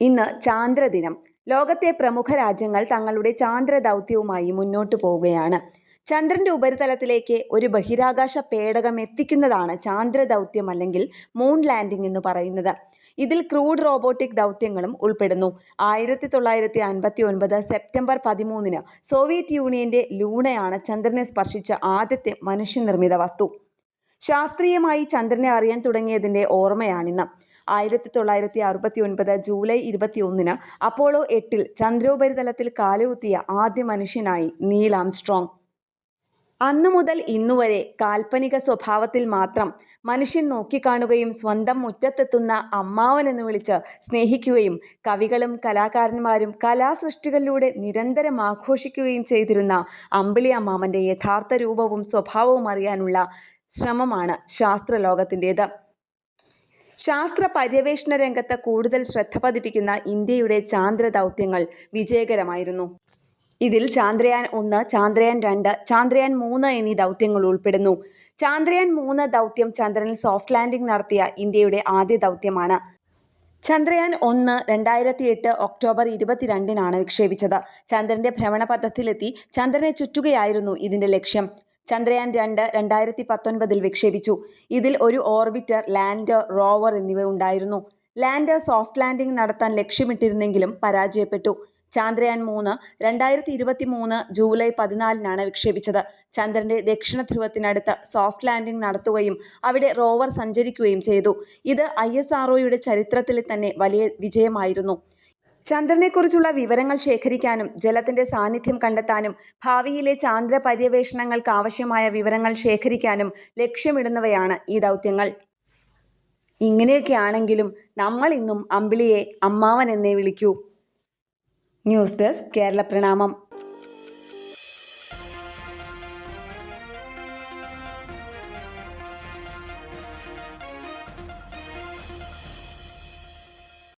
ഇന്ന് ചാന്ദ്രദിനം. ലോകത്തെ പ്രമുഖ രാജ്യങ്ങൾ തങ്ങളുടെ ചാന്ദ്ര ദൗത്യവുമായി മുന്നോട്ടു പോവുകയാണ്. ചന്ദ്രന്റെ ഉപരിതലത്തിലേക്ക് ഒരു ബഹിരാകാശ പേടകം എത്തിക്കുന്നതാണ് ചാന്ദ്ര ദൗത്യം അല്ലെങ്കിൽ മൂൺ ലാൻഡിംഗ് എന്ന് പറയുന്നത്. ഇതിൽ ക്രൂഡ് റോബോട്ടിക് ദൗത്യങ്ങളും ഉൾപ്പെടുന്നു. ആയിരത്തി തൊള്ളായിരത്തി അൻപത്തി ഒൻപത് സെപ്റ്റംബർ പതിമൂന്നിന് സോവിയറ്റ് യൂണിയന്റെ ലൂണയാണ് ചന്ദ്രനെ സ്പർശിച്ച ആദ്യത്തെ മനുഷ്യനിർമ്മിത വസ്തു. ശാസ്ത്രീയമായി ചന്ദ്രനെ അറിയാൻ തുടങ്ങിയതിന്റെ ഓർമ്മയാണിന്ന്. ആയിരത്തി തൊള്ളായിരത്തി അറുപത്തി ഒൻപത് ജൂലൈ ഇരുപത്തി ഒന്നിന് അപ്പോളോ എട്ടിൽ ചന്ദ്രോപരിതലത്തിൽ കാലുകുത്തിയ ആദ്യ മനുഷ്യനായി നീൽ ആംസ്ട്രോങ്. അന്നു മുതൽ ഇന്നുവരെ കാൽപ്പനിക സ്വഭാവത്തിൽ മാത്രം മനുഷ്യൻ നോക്കിക്കാണുകയും സ്വന്തം മുറ്റത്തെത്തുന്ന അമ്മാവൻ എന്ന് വിളിച്ച് സ്നേഹിക്കുകയും കവികളും കലാകാരന്മാരും കലാസൃഷ്ടികളിലൂടെ നിരന്തരം ആഘോഷിക്കുകയും ചെയ്തിരുന്ന അമ്പിളി അമ്മാമന്റെ യഥാർത്ഥ രൂപവും സ്വഭാവവും അറിയാനുള്ള ശ്രമമാണ് ശാസ്ത്രലോകത്തിന്റേത്. ശാസ്ത്ര പര്യവേഷണ രംഗത്ത് കൂടുതൽ ശ്രദ്ധ പതിപ്പിക്കുന്ന ഇന്ത്യയുടെ ചാന്ദ്ര ദൗത്യങ്ങൾ വിജയകരമായിരുന്നു. ഇതിൽ ചാന്ദ്രയാൻ ഒന്ന് ചാന്ദ്രയാൻ രണ്ട് ചാന്ദ്രയാൻ മൂന്ന് എന്നീ ദൗത്യങ്ങൾ ഉൾപ്പെടുന്നു. ചാന്ദ്രയാൻ മൂന്ന് ദൗത്യം ചന്ദ്രനിൽ സോഫ്റ്റ് ലാൻഡിംഗ് നടത്തിയ ഇന്ത്യയുടെ ആദ്യ ദൗത്യമാണ്. ചന്ദ്രയാൻ ഒന്ന് രണ്ടായിരത്തി എട്ട് ഒക്ടോബർ ഇരുപത്തിരണ്ടിനാണ് വിക്ഷേപിച്ചത്. ചന്ദ്രന്റെ ഭ്രമണപഥത്തിലെത്തി ചന്ദ്രനെ ചുറ്റുകയായിരുന്നു ഇതിന്റെ ലക്ഷ്യം. ചന്ദ്രയാൻ രണ്ട് രണ്ടായിരത്തി പത്തൊൻപതിൽ വിക്ഷേപിച്ചു. ഇതിൽ ഒരു ഓർബിറ്റർ ലാൻഡർ റോവർ എന്നിവ ഉണ്ടായിരുന്നു. ലാൻഡർ സോഫ്റ്റ് ലാൻഡിംഗ് നടത്താൻ ലക്ഷ്യമിട്ടിരുന്നെങ്കിലും പരാജയപ്പെട്ടു. ചാന്ദ്രയാൻ മൂന്ന് രണ്ടായിരത്തി ഇരുപത്തി മൂന്ന് ജൂലൈ പതിനാലിനാണ് വിക്ഷേപിച്ചത്. ചന്ദ്രന്റെ ദക്ഷിണ ധ്രുവത്തിനടുത്ത് സോഫ്റ്റ് ലാൻഡിംഗ് നടത്തുകയും അവിടെ റോവർ സഞ്ചരിക്കുകയും ചെയ്തു. ഇത് ഐ ചരിത്രത്തിൽ തന്നെ വലിയ വിജയമായിരുന്നു. ചന്ദ്രനെക്കുറിച്ചുള്ള വിവരങ്ങൾ ശേഖരിക്കാനും ജലത്തിന്റെ സാന്നിധ്യം കണ്ടെത്താനും ഭാവിയിലെ ചാന്ദ്ര പര്യവേഷണങ്ങൾക്ക് ആവശ്യമായ വിവരങ്ങൾ ശേഖരിക്കാനും ലക്ഷ്യമിടുന്നവയാണ് ഈ ദൗത്യങ്ങൾ. ഇങ്ങനെയൊക്കെയാണെങ്കിലും നമ്മൾ ഇന്നും അമ്പിളിയെ അമ്മാവൻ എന്നേ വിളിക്കൂ. ന്യൂസ് ഡെസ്ക് കേരള പ്രണാമം.